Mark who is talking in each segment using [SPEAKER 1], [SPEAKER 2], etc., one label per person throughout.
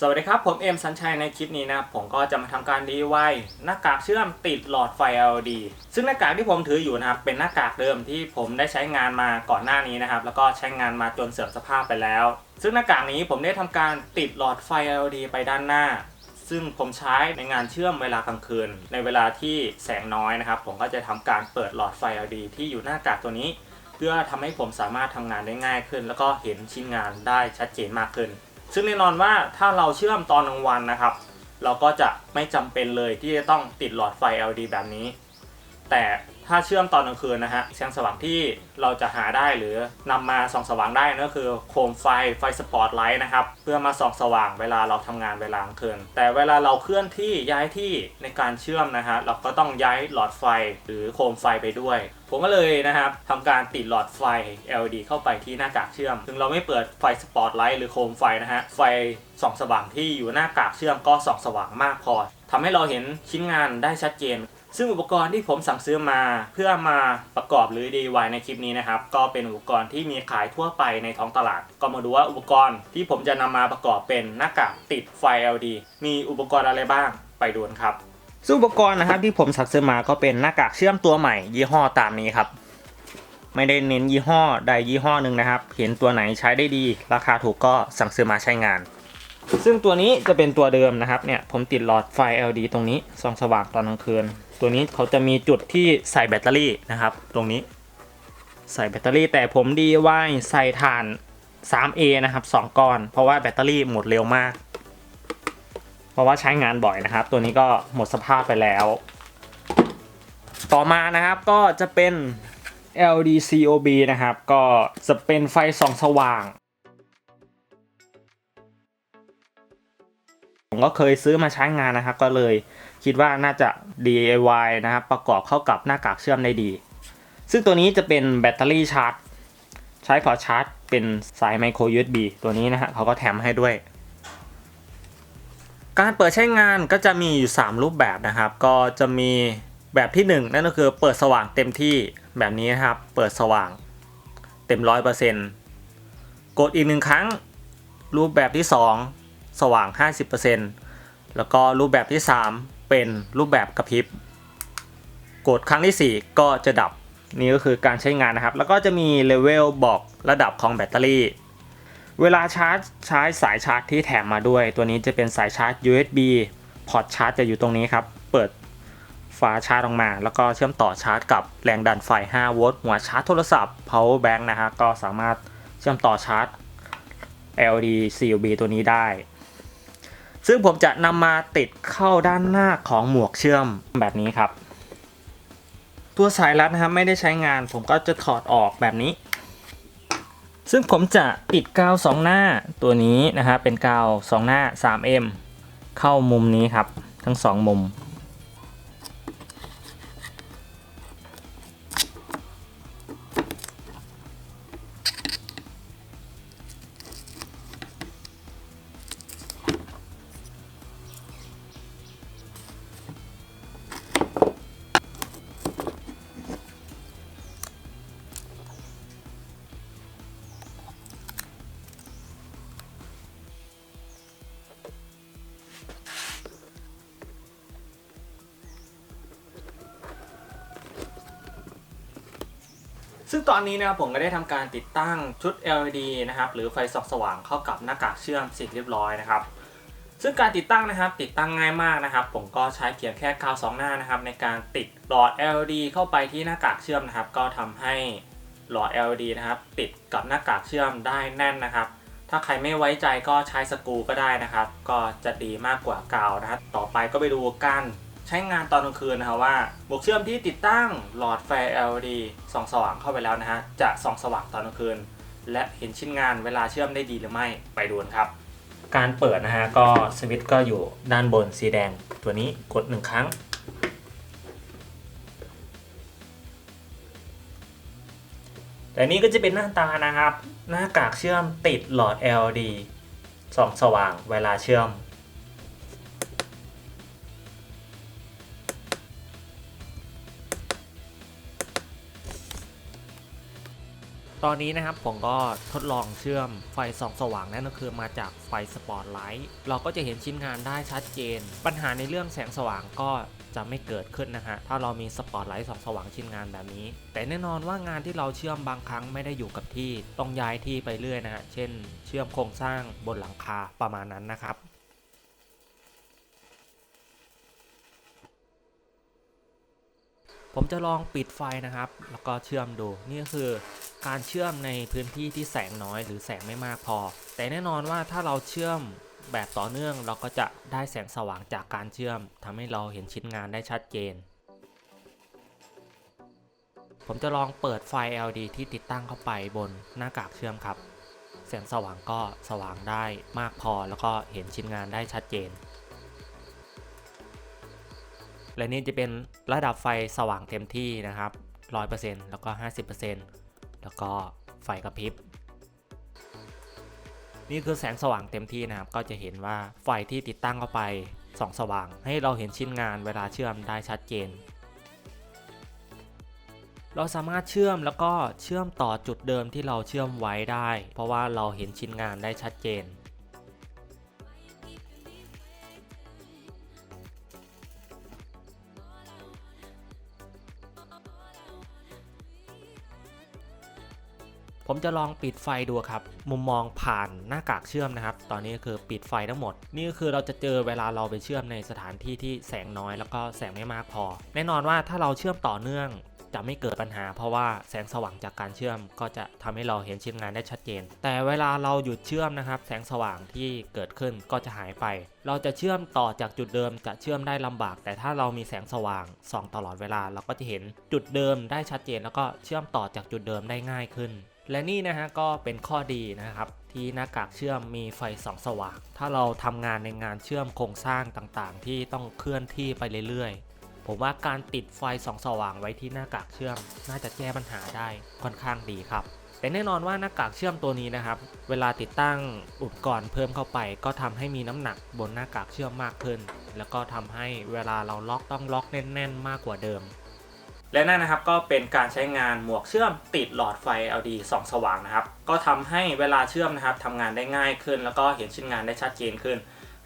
[SPEAKER 1] สวัสดีครับ ผมเอ็มสัญชัยในคลิปนี้นะผมก็จะมาทำการ DIY หน้ากากเชื่อมติดหลอดไฟ LED ซึ่งหน้ากากที่ผมถืออยู่นะครับเป็นหน้ากากเดิมที่ผมได้ใช้งานมาก่อนหน้านี้นะครับ แล้วก็ใช้งานมาจนเสื่อมสภาพไปแล้ว ซึ่งหน้ากากนี้ผมได้ทำการติดหลอดไฟ LED ไปด้านหน้า ซึ่งผมใช้ในงานเชื่อมเวลากลางคืน ในเวลาที่แสงน้อยนะครับ ผมก็จะทำการเปิดหลอดไฟ LED ที่อยู่หน้ากากตัวนี้ เพื่อทำให้ผมสามารถทำงานได้ง่ายขึ้น แล้วก็เห็นชิ้นงานได้ชัดเจนมากขึ้น ซึ่งแน่นอนว่าถ้าเราเชื่อมตอนกลางวันนะครับ เราก็จะไม่จำเป็นเลยที่จะต้องติดหลอดไฟ LED แบบนี้ แต่ ถ้าเชื่อมตอนกลางคืนนะฮะแสงสว่างที่เราจะหาได้หรือนำมาส่องสว่างได้นั่นก็คือโคมไฟไฟสปอตไลท์นะครับเพื่อมาส่องสว่างเวลาเราทำงานเวลากลางคืน แต่เวลาเราเคลื่อนที่ย้ายที่ในการเชื่อมนะฮะเราก็ต้องย้ายหลอดไฟหรือโคมไฟไปด้วยผมก็เลยนะครับทำการติดหลอดไฟ LED เข้าไปที่หน้ากากเชื่อม ถึงเราไม่เปิดไฟสปอตไลท์หรือโคมไฟนะฮะ ไฟส่องสว่างที่อยู่หน้ากากเชื่อมก็ส่องสว่างมากพอทำให้เราเห็นชิ้นงานได้ชัดเจน ซึ่งอุปกรณ์ที่ผมสั่งซื้อมาเพื่อมาประกอบหรือ DIY ในคลิปนี้นะครับ ก็เป็นอุปกรณ์ที่มีขายทั่วไปในท้องตลาด ก็มาดูว่าอุปกรณ์ที่ผมจะนำมาประกอบเป็นหน้ากากติดไฟ LED มีอุปกรณ์อะไรบ้างไปดูนครับซึ่งอุปกรณ์นะครับที่ผมสั่งซื้อมาก็เป็นหน้ากากเชื่อมตัวใหม่ ยี่ห้อตามนี้ครับ ไม่ได้เน้นยี่ห้อใดยี่ห้อหนึ่งนะครับ เห็นตัวไหนใช้ได้ดี ราคาถูกก็สั่งซื้อมาใช้งาน ซึ่งตัวนี้จะเป็นตัวเดิมนะครับเนี่ยผมติดหลอดไฟ LED ตรงนี้ส่องสว่างตอนกลางคืน ตัวนี้เขาจะมีจุดที่ใส่แบตเตอรี่นะครับ ตรงนี้ ใส่แบตเตอรี่แต่ผมดีว่าใส่ถ่าน 3A นะครับ 2 ก้อน เพราะว่าแบตเตอรี่หมดเร็วมาก เพราะว่าใช้งานบ่อยนะครับ ตัวนี้ก็หมดสภาพไปแล้ว ต่อมานะครับก็จะเป็น LD COB นะครับ ก็จะเป็นไฟส่องสว่าง ผมก็เคยซื้อมาใช้งานนะครับ ก็เลยคิดว่าน่าจะ DIY นะครับ ประกอบเข้ากับหน้ากากเชื่อมได้ดี ซึ่งตัวนี้จะเป็นแบตเตอรี่ชาร์จ ใช้พอชาร์จ เป็นสายไมโคร USB ตัวนี้นะฮะเขาก็แถมให้ด้วย การเปิดใช้งานก็จะมีอยู่ 3 รูปแบบนะครับ ก็จะมีแบบที่ 1 นั่นก็คือเปิดสว่างเต็มที่แบบนี้นะครับ เปิดสว่างเต็ม 100%กดอีกหนึ่งครั้งรูปแบบที่ 2 สว่าง 50%แล้วก็รูปแบบที่ 3 เป็นรูปแบบกระพริบ กดครั้งที่ 4 ก็จะดับนี่ก็คือการใช้งานนะครับ แล้วก็จะมีเลเวลบอกระดับของแบตเตอรี่ เวลาชาร์จใช้สายชาร์จที่แถมมาด้วย ตัวนี้จะเป็นสายชาร์จ USB พอร์ตชาร์จจะอยู่ตรงนี้ครับ เปิดฝาชาร์จออกมา แล้วก็เชื่อมต่อชาร์จกับแรงดันไฟ 5 โวลต์หัวชาร์จโทรศัพท์ power bank นะฮะก็สามารถเชื่อมต่อชาร์จ LED COB ตัวนี้ได้ ซึ่งผมจะนำมาติดเข้าด้านหน้าของหมวกเชื่อมแบบนี้ครับ ตัวสายรัดนะครับไม่ได้ใช้งานผมก็จะถอดออกแบบนี้ ซึ่งผมจะติดกาวสองหน้าตัวนี้นะครับเป็นกาวสองหน้า 3M เข้ามุมนี้ครับ ทั้งสองมุม ซึ่งตอนนี้นะครับผมก็ได้ทำการติดตั้งชุด LED นะครับหรือไฟส่องสว่างเข้ากับหน้ากากเชื่อมเสร็จเรียบร้อยนะครับ ซึ่งการติดตั้งนะครับติดตั้งง่ายมากนะครับ ผมก็ใช้เพียงแค่กาวสองหน้านะครับในการติดหลอด LED เข้าไปที่หน้ากากเชื่อมนะครับ ก็ทำให้หลอด LED นะครับ ติดกับหน้ากากเชื่อมได้แน่นนะครับ ถ้าใครไม่ไว้ใจก็ใช้สกูก็ได้นะครับ ก็จะดีมากกว่ากาวนะครับ ต่อไปก็ไปดูการ ใช้งานตอนกลางคืนนะครับว่าบวกเชื่อมที่ติดตั้งหลอดไฟ LED ส่องสว่างเข้าไปแล้วนะฮะจะส่องสว่างตอนกลางคืน และเห็นชิ้นงานเวลาเชื่อมได้ดีหรือไม่ไปดูนครับ การเปิดนะฮะก็สวิตช์ก็อยู่ด้านบนสีแดง ตัวนี้กดหนึ่งครั้ง แต่นี้ก็จะเป็นหน้าตานะครับ หน้ากากเชื่อมติดหลอด LED ส่องสว่างเวลาเชื่อม ตอ
[SPEAKER 2] ตอนนี้นะครับผมก็ทดลองเชื่อมไฟส่องสว่างนั่นก็คือมาจากไฟสปอตไลท์เราก็จะเห็นชิ้นงานได้ชัดเจน ปัญหาในเรื่องแสงสว่างก็จะไม่เกิดขึ้นนะฮะ ถ้าเรามีสปอตไลท์ส่องสว่างชิ้นงานแบบนี้ แต่แน่นอนว่างานที่เราเชื่อมบางครั้งไม่ได้อยู่กับที่ ต้องย้ายที่ไปเรื่อยนะฮะ เช่น เชื่อมโครงสร้างบนหลังคาประมาณนั้นนะครับ ผมจะลองปิดไฟนะครับ แล้วก็เชื่อมดู นี่ก็คือการเชื่อมในพื้นที่ที่แสงน้อยหรือแสงไม่มากพอ แต่แน่นอนว่าถ้าเราเชื่อมแบบต่อเนื่องเราก็จะได้แสงสว่างจากการเชื่อมทำให้เราเห็นชิ้นงานได้ชัดเจน ผมจะลองเปิดไฟ LED ที่ติดตั้งเข้าไปบนหน้ากากเชื่อมครับ แสงสว่างก็สว่างได้มากพอแล้วก็เห็นชิ้นงานได้ชัดเจน และนี่จะเป็นระดับไฟสว่างเต็มที่นะครับ 100%แล้วก็ 50%แล้วก็ไฟกระพริบ นี่คือแสงสว่างเต็มที่นะครับ ก็จะเห็นว่าไฟที่ติดตั้งเข้าไปส่องสว่าง ให้เราเห็นชิ้นงานเวลาเชื่อมได้ชัดเจน เราสามารถเชื่อมแล้วก็เชื่อมต่อจุดเดิมที่เราเชื่อมไว้ได้ เพราะว่าเราเห็นชิ้นงานได้ชัดเจน ผมจะลองปิดไฟดูครับ มุมมองผ่านหน้ากากเชื่อมนะครับ ตอนนี้คือปิดไฟทั้งหมด นี่ก็คือเราจะเจอเวลาเราไปเชื่อมในสถานที่ที่แสงน้อยแล้วก็แสงไม่มากพอ แน่นอนว่าถ้าเราเชื่อมต่อเนื่อง จะไม่เกิดปัญหา เพราะว่าแสงสว่างจากการเชื่อมก็จะทำให้เราเห็นชิ้นงานได้ชัดเจน แต่เวลาเราหยุดเชื่อมนะครับ แสงสว่างที่เกิดขึ้นก็จะหายไป เราจะเชื่อมต่อจากจุดเดิมจะเชื่อมได้ลำบาก แต่ถ้าเรามีแสงสว่างส่องตลอดเวลาเราก็จะเห็นจุดเดิมได้ชัดเจน แล้วก็เชื่อมต่อจากจุดเดิมได้ง่ายขึ้น และนี่นะฮะก็เป็นข้อดีนะครับที่หน้ากากเชื่อมมีไฟส่องสว่าง ถ้าเราทำงานในงานเชื่อมโครงสร้างต่างๆ ที่ต้องเคลื่อนที่ไปเรื่อยๆ ผมว่าการติดไฟส่องสว่างไว้ที่หน้ากากเชื่อม น่าจะแก้ปัญหาได้ค่อนข้างดีครับ แต่แน่นอนว่าหน้ากากเชื่อมตัวนี้นะครับ เวลาติดตั้งอุปกรณ์เพิ่มเข้าไป ก็ทำให้มีน้ำหนักบนหน้ากากเชื่อมมากขึ้น แล้วก็ทำให้เวลาเราล็อกต้องล็อกแน่น ๆ มากกว่าเดิม
[SPEAKER 1] และนั่นนะครับก็เป็นการใช้งานหมวกเชื่อมติดหลอดไฟ LED ส่องสว่างนะครับ ก็ทำให้เวลาเชื่อมนะครับทำงานได้ง่ายขึ้น แล้วก็เห็นชิ้นงานได้ชัดเจนขึ้น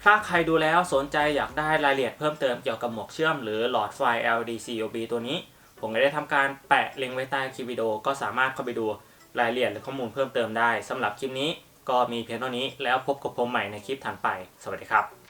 [SPEAKER 1] ถ้าใครดูแล้วสนใจอยากได้รายละเอียดเพิ่มเติมเกี่ยวกับหมวกเชื่อมหรือหลอดไฟ LED COB ตัวนี้ ผมได้ทำการแปะลิงก์ไว้ใต้คลิปวิดีโอก็สามารถเข้าไปดูรายละเอียดหรือข้อมูลเพิ่มเติมได้สำหรับคลิปนี้ก็มีเพียงเท่านี้แล้วพบกับผมใหม่ในคลิปถัดไป สวัสดีครับ